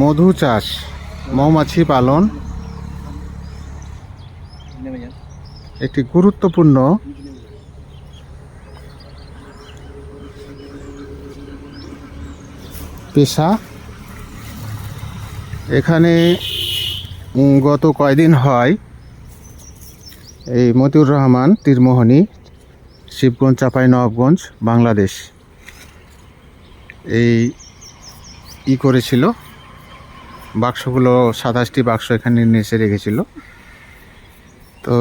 মধু চাষ, মৌমাছি পালন। একটি গুরুত্বপূর্ণ পেশা। এখানে গত কয়দিন হয় এই মতিউর রহমান, তীরমোহনী, শিবগঞ্জ, চাপাই নবাবগঞ্জ বাংলাদেশ। এই ই করেছিল। বাক্সগুলো সাতাশটি বাক্স এখানে নিচে রেখেছিল। তো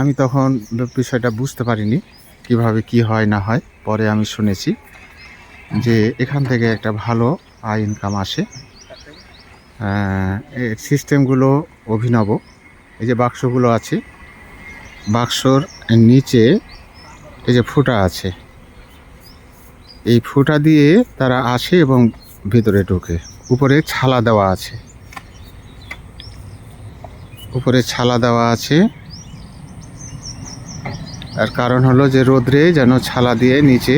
আমি তখন বিষয়টা বুঝতে পারিনি, কীভাবে কি হয় না হয়, পরে আমি শুনেছি যে এখান থেকে একটা ভালো আয় ইনকাম আসে। এর সিস্টেমগুলো অভিনব, এই যে বাক্সগুলো আছে, বাক্সর নিচে এই যে ফুটা আছে, এই ফুটা দিয়ে তারা আসে এবং ভিতরে ঢোকে, উপরে ছালা দেওয়া আছে। উপরে ছালা দেওয়া আছে। আর কারণ হলো যে রোদ্রে যেন ছালা দিয়ে নিচে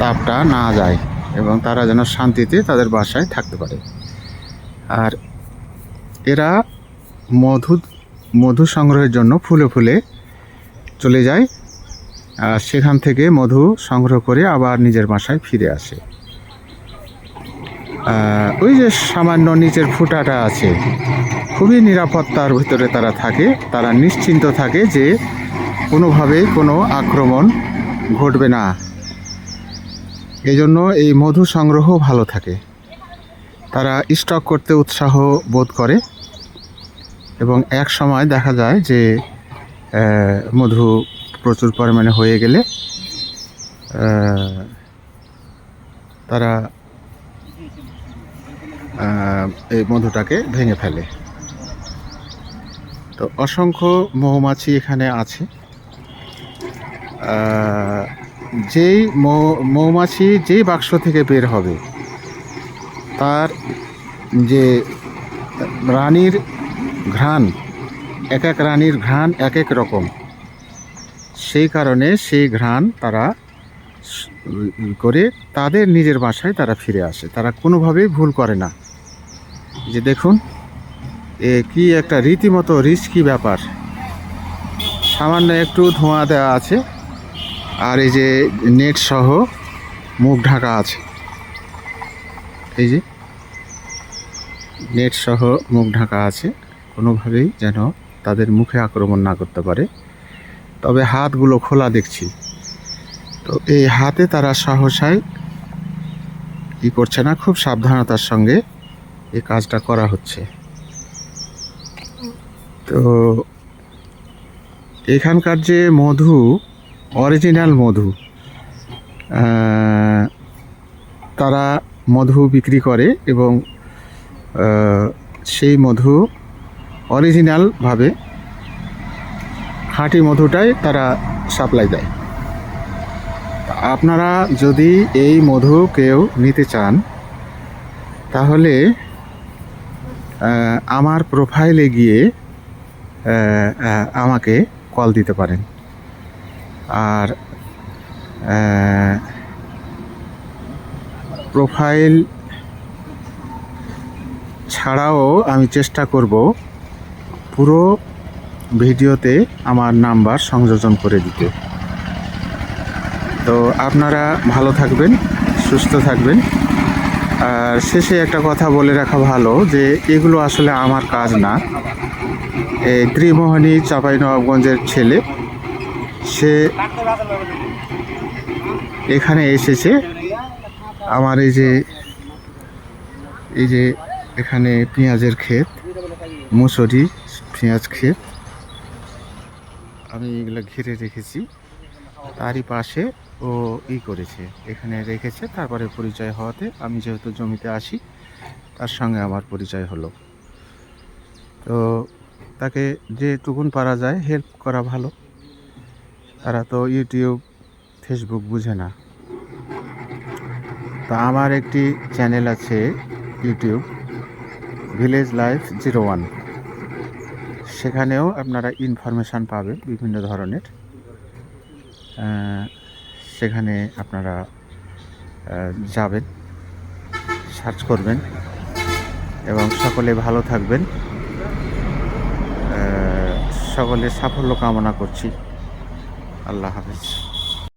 তাপটা না যায় এবং তারা যেন শান্তিতে তাদের বাসায় থাকতে পারে। আর এরা মধু মধু সংগ্রহের জন্য ফুলে ফুলে চলে যায় আর সেখান থেকে মধু সংগ্রহ করে আবার নিজের বাসায় ফিরে আসে। ওই যে সামান্য নিচের ফুটাটা আছে খুবই নিরাপত্তার ভিতরে তারা থাকে। তারা নিশ্চিন্ত থাকে যে কোনোভাবেই কোনো আক্রমণ ঘটবে না। এই জন্য এই মধু সংগ্রহ ভালো থাকে। তারা স্টক করতে উৎসাহ বোধ করে এবং এক সময় দেখা যায় যে মধু প্রচুর পরিমাণে হয়ে গেলে তারা এই মধুটাকে ভেঙে ফেলে। তো অসংখ্য মৌমাছি এখানে আছে। যেই মৌমাছি যেই বাক্স থেকে বের হবে, তার যে রানীর ঘ্রাণ, এক এক রানীর ঘ্রাণ এক এক রকম, সেই কারণে সেই ঘ্রাণ তারা করে তাদের নিজের বাসায় তারা ফিরে আসে। তারা কোনোভাবেই ভুল করে না। যে দেখুন কি একটা রীতিমতো রিস্কি ব্যাপার। সামান্য একটু ধোঁয়া দেওয়া আছে, আর এই যে নেট সহ মুখ ঢাকা আছে। এই যে নেট সহ মুখ ঢাকা আছে, কোনোভাবেই যেন তাদের মুখে আক্রমণ না করতে পারে। তবে হাতগুলো খোলা দেখছি। তো এই হাতে তারা সাহসায় কি করছে না, খুব সাবধানতার সঙ্গে এই কাজটা করা হচ্ছে। তো এখানকার যে মধু অরিজিনাল মধু তারা মধু বিক্রি করে এবং সেই মধু অরিজিনালভাবে খাঁটি মধুটাই তারা সাপ্লাই দেয়। আপনারা যদি এই মধু কেউ নিতে চান, তাহলে আমার প্রোফাইলে গিয়ে আমাকে কল দিতে পারেন। আর প্রোফাইল ছাড়াও আমি চেষ্টা করব পুরো ভিডিওতে আমার নাম্বার সংযোজন করে দিতে। তো আপনারা ভালো থাকবেন, সুস্থ থাকবেন। শেষে একটা কথা বলে রাখা ভালো যে এগুলো আসলে আমার কাজ না। এই ত্রিমোহনী চাঁপাইনবাবগঞ্জের ছেলে, সে এখানে এসেছে। আমার এই যে এই যে এখানে পেঁয়াজের ক্ষেত, মুসুরি পেঁয়াজ ক্ষেত, আমি এগুলো ঘিরে রেখেছি। তারই পাশে ও ই করেছে। এখানে রেখেছে, তারপরে পরিচয় হওয়াতে আমি যেহেতু জমিতে আসি, তার সঙ্গে আমার পরিচয় হলো। তো তাকে যেটুকুন পারা যায় হেল্প করা ভালো। তারা তো ইউটিউব ফেসবুক বুঝে না। তা আমার একটি চ্যানেল আছে YouTube village life zero one সেখানেও আপনারা ইনফরমেশান পাবেন বিভিন্ন ধরনের। সেখানে আপনারা যাবেন সার্চ করবেন, এবং সকলে ভালো থাকবেন। সকলে সাফল্য কামনা করছি। আল্লাহ হাফিজ।